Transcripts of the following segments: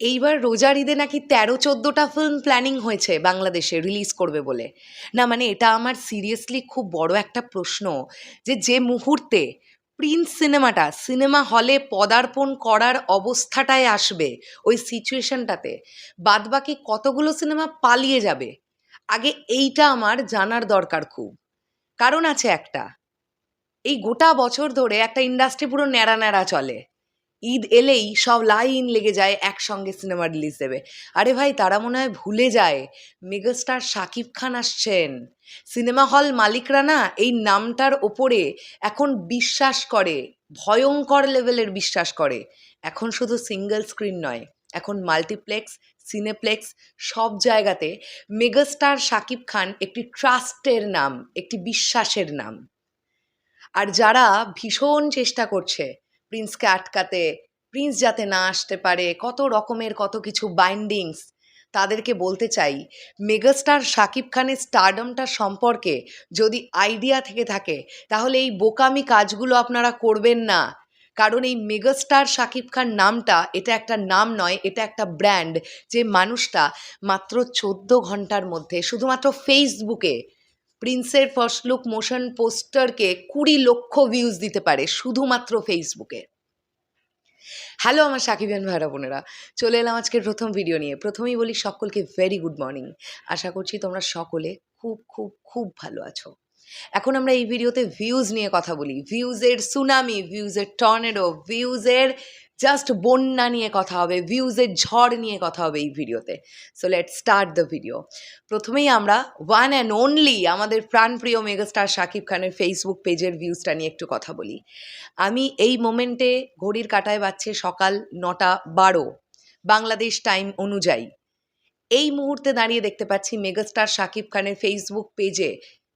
এইবার রোজার ঈদে নাকি তেরো, চোদ্দোটা ফিল্ম প্ল্যানিং হয়েছে বাংলাদেশে রিলিজ করবে বলে। না মানে এটা আমার সিরিয়াসলি খুব বড় একটা প্রশ্ন যে যে মুহূর্তে প্রিন্স সিনেমাটা সিনেমা হলে পদার্পণ করার অবস্থাটায় আসবে ওই সিচুয়েশনটাতে বাদবাকি কতগুলো সিনেমা পালিয়ে যাবে? আগে এইটা আমার জানার দরকার খুব। কারণ আছে একটা, এই গোটা বছর ধরে একটা ইন্ডাস্ট্রি পুরো ন্যাড়া ন্যাড়া চলে। ঈদ এলেই সব লাইন লেগে যায় একসঙ্গে সিনেমা রিলিজ দেবে। আরে ভাই, তারা মনে হয় ভুলে যায়। মেগাস্টার শাকিব খান আসছেন। সিনেমা হল মালিকরা না এই নামটার ওপরে এখন বিশ্বাস করে, ভয়ঙ্কর লেভেলের বিশ্বাস করে। এখন শুধু সিঙ্গেল স্ক্রিন নয়, এখন মাল্টিপ্লেক্স, সিনেপ্লেক্স সব জায়গাতে মেগাস্টার শাকিব খান একটি ট্রাস্টের নাম, একটি বিশ্বাসের নাম। আর যারা ভীষণ চেষ্টা করছে প্রিন্সকে আটকাতে প্রিন্স যাতে না আসতে পারে, কত রকমের কত কিছু বাইন্ডিংস তাদেরকে বলতে চাই। মেগাস্টার শাকিব খানের স্টারডমটা সম্পর্কে যদি আইডিয়া থেকে থাকে, তাহলে এই বোকামি কাজগুলো আপনারা করবেন না। কারণ এই মেগাস্টার শাকিব খান নামটা, এটা একটা নাম নয়, এটা একটা ব্র্যান্ড যে মানুষটা মাত্র চোদ্দ ঘণ্টার মধ্যে, শুধুমাত্র ফেসবুকে প্রিন্সের ফার্স্ট লুক মোশন পোস্টারকে কুড়ি লক্ষ ভিউজ দিতে পারে শুধুমাত্র ফেসবুকে হ্যালো আমার সাকিবিয়ান ভাইরা বোনেরা, চলে এলাম আজকের প্রথম ভিডিও নিয়ে। প্রথমেই বলি সকলকে ভেরি গুড মর্নিং আশা করছি তোমরা সকলে খুব খুব খুব ভালো আছো। এখন আমরা এই ভিডিওতে ভিউজ নিয়ে কথা বলি। ভিউজের সুনামি ভিউজের টর্নেডো ভিউজের জাস্ট বন্যা নিয়ে কথা হবে ভিউজের ঝড় নিয়ে কথা হবে এই ভিডিওতে। So let start the video প্রথমেই আমরা ওয়ান অ্যান্ড অনলি আমাদের প্রাণপ্রিয় মেগাস্টার শাকিব খানের ফেসবুক পেজের ভিউজটা নিয়ে একটু কথা বলি। আমি এই মোমেন্টে ঘড়ির কাটায় বাজছে সকাল নটা বারো, বাংলাদেশ টাইম অনুযায়ী। এই মুহূর্তে দাঁড়িয়ে দেখতে পাচ্ছি মেগাস্টার শাকিব খানের ফেসবুক পেজে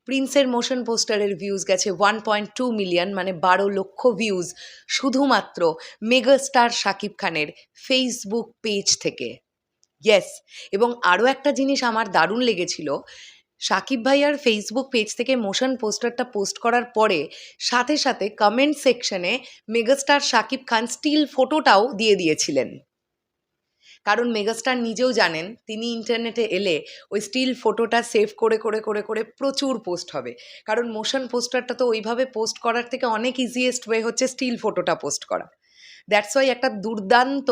প্রিন্সের মোশন পোস্টারের ভিউজ গেছে ওয়ান পয়েন্ট টু মিলিয়ন মানে বারো লক্ষ ভিউজ শুধুমাত্র মেগাস্টার শাকিব খানের ফেসবুক পেজ থেকে। ইয়েস এবং আরও একটা জিনিস আমার দারুণ লেগেছিল সাকিব ভাইয়ার ফেসবুক পেজ থেকে মোশন পোস্টারটা পোস্ট করার পরে সাথে সাথে কমেন্ট সেকশনে মেগাস্টার শাকিব খান স্টিল ফটোটাও দিয়ে দিয়েছিলেন। কারণ মেগাস্টার নিজেও জানেন তিনি ইন্টারনেটে এলে ওই স্টিল ফটোটা সেভ করে করে করে করে প্রচুর পোস্ট হবে। কারণ মোশন পোস্টারটা তো ওইভাবে পোস্ট করার থেকে অনেক ইজিয়েস্ট ওয়ে হচ্ছে স্টিল ফটোটা পোস্ট করা। দ্যাটস ওয়াই একটা দুর্দান্ত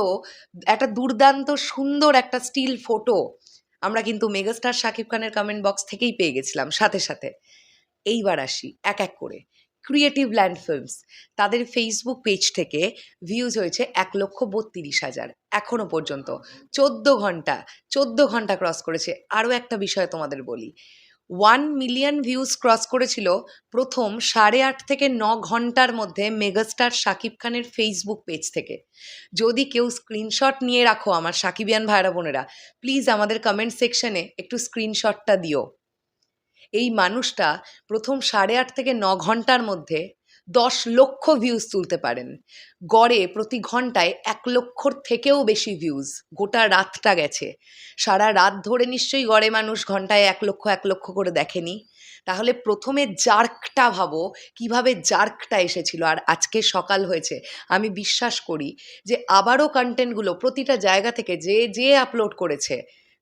একটা দুর্দান্ত সুন্দর একটা স্টিল ফটো আমরা কিন্তু মেগাস্টার শাকিব খানের কমেন্ট বক্স থেকেই পেয়ে গেছিলাম সাথে সাথে। এইবার আসি এক এক করে। ক্রিয়েটিভ ল্যান্ড ফিল্মস তাদের ফেসবুক পেজ থেকে ভিউজ হয়েছে এক লক্ষ বত্রিশ হাজার এখনও পর্যন্ত। চোদ্দ ঘণ্টা চোদ্দ ঘণ্টা ক্রস করেছে। আরও একটা বিষয় তোমাদের বলি। ওয়ান মিলিয়ন ভিউজ ক্রস করেছিল প্রথম সাড়ে আট থেকে ন ঘণ্টার মধ্যে মেগাস্টার শাকিব খানের ফেসবুক পেজ থেকে। যদি কেউ স্ক্রিনশট নিয়ে রাখো আমার সাকিবিয়ান ভাইরা বোনেরা প্লিজ আমাদের কমেন্ট সেকশনে একটু স্ক্রিনশটটা দিও। এই মানুষটা প্রথম সাড়ে আট থেকে ন ঘণ্টার মধ্যে দশ লক্ষ ভিউজ তুলতে পারেন। গড়ে প্রতি ঘন্টায় এক লক্ষর থেকেও বেশি ভিউজ গোটা রাতটা গেছে। সারা রাত ধরে নিশ্চয়ই গড়ে মানুষ ঘন্টায় এক লক্ষ এক লক্ষ করে দেখেনি। তাহলে প্রথমে জার্কটা ভাবো, কীভাবে জার্কটা এসেছিল? আর আজকে সকাল হয়েছে। আমি বিশ্বাস করি যে আবারও কন্টেন্টগুলো প্রতিটা জায়গা থেকে যে যে আপলোড করেছে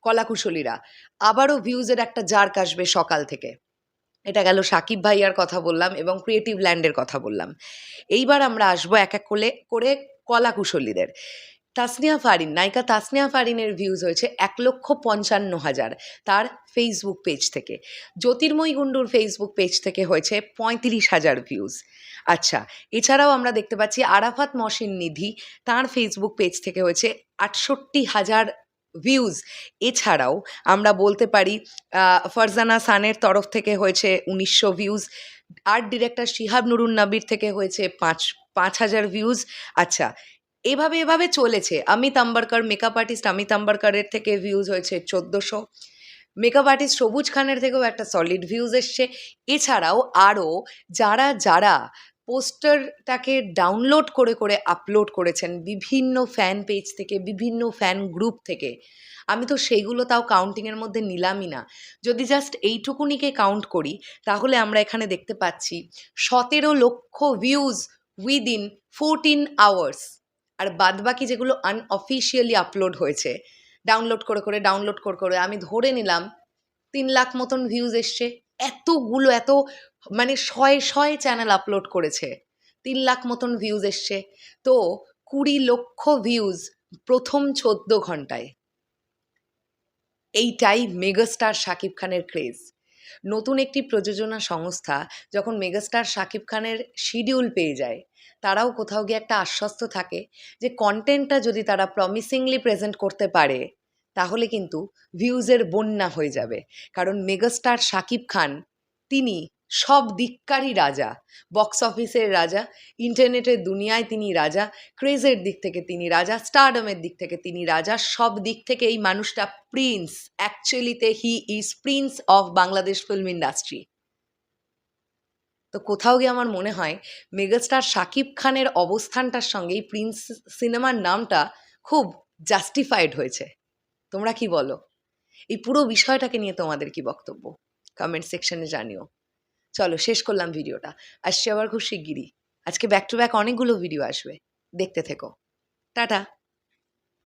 কলাকুশলীরা। আবারও ভিউজের একটা জার্ক আসবে সকাল থেকে। এটা গেল সাকিব ভাইয়ার কথা বললাম এবং ক্রিয়েটিভ ল্যান্ডের কথা বললাম। এইবার আমরা আসব এক এক করে করে কলাকুশলীদের। তাসনিয়া ফারিন, নায়িকা তাসনিয়া ফারিনের ভিউজ হয়েছে এক লক্ষ পঞ্চান্ন হাজার তার ফেসবুক পেজ থেকে। জ্যোতির্ময়ী গুন্ডুর ফেসবুক পেজ থেকে হয়েছে পঁয়ত্রিশ হাজার ভিউজ। আচ্ছা এছাড়াও আমরা দেখতে পাচ্ছি আরাফাত মসিন নিধি, তার ফেসবুক পেজ থেকে হয়েছে আটষট্টি হাজার ভিউজ এছাড়াও আমরা বলতে পারি ফারজানা সানের তরফ থেকে হয়েছে উনিশশো views art director Shihab Nurun নবীর থেকে হয়েছে পাঁচ পাঁচ হাজার ভিউজ আচ্ছা এভাবে এভাবে চলেছে। অমিত আম্বারকর মেকআপ আর্টিস্ট অমিত আম্বারকরের থেকে ভিউজ হয়েছে চোদ্দোশো। মেকআপ আর্টিস্ট সবুজ খানের থেকেও একটা সলিড ভিউজ এসছে। এছাড়াও আরও যারা যারা পোস্টারটাকে ডাউনলোড করে করে আপলোড করেছেন বিভিন্ন ফ্যান পেজ থেকে, বিভিন্ন ফ্যান গ্রুপ থেকে। আমি তো সেইগুলো তাও কাউন্টিংয়ের মধ্যে নিলামই না। যদি জাস্ট এইটুকুনিকে কাউন্ট করি, তাহলে আমরা এখানে দেখতে পাচ্ছি সতেরো লক্ষ ভিউজ উইদিন ফোরটিন আওয়ার্স আর বাদবাকি যেগুলো আনঅফিসিয়ালি আপলোড হয়েছে ডাউনলোড করে করে ডাউনলোড করে করে, আমি ধরে নিলাম তিন লাখ মতন ভিউজ এসছে। এতগুলো, এত মানে শয়ে শয়ে চ্যানেল আপলোড করেছে। তিন লাখ মতন ভিউজ এসছে। তো কুড়ি লক্ষ ভিউজ প্রথম চোদ্দ ঘন্টায়। এইটাই মেগাস্টার শাকিব খানের ক্রেজ নতুন একটি প্রযোজনা সংস্থা যখন মেগাস্টার শাকিব খানের শিডিউল পেয়ে যায়, তারাও কোথাও গিয়ে একটা আশ্বস্ত থাকে যে কন্টেন্টটা যদি তারা প্রমিসিংলি প্রেজেন্ট করতে পারে, তাহলে কিন্তু ভিউজের বন্যা হয়ে যাবে। কারণ মেগাস্টার শাকিব খান, তিনি সব দিককারই রাজা। বক্স অফিসের রাজা ইন্টারনেটের দুনিয়ায় তিনি রাজা ক্রেজের দিক থেকে তিনি রাজা স্টারডমের দিক থেকে তিনি রাজা, সব দিক থেকে এই মানুষটা prince অ্যাকচুয়ালিতে he is prince of Bangladesh film industry তো কোথাও গিয়ে আমার মনে হয় মেগাস্টার শাকিব খানের অবস্থানটার সঙ্গে এই প্রিন্স সিনেমার নামটা খুব জাস্টিফাইড হয়েছে। তোমরা কি বলো? এই পুরো বিষয়টাকে নিয়ে তোমাদের কি বক্তব্য? কমেন্ট সেকশনে জানিও। চলো শেষ করলাম ভিডিওটা। আসছি আবার খুব শিগগিরই। আজকে ব্যাক টু ব্যাক অনেকগুলো ভিডিও আসবে। দেখতে থেকো। টাটা।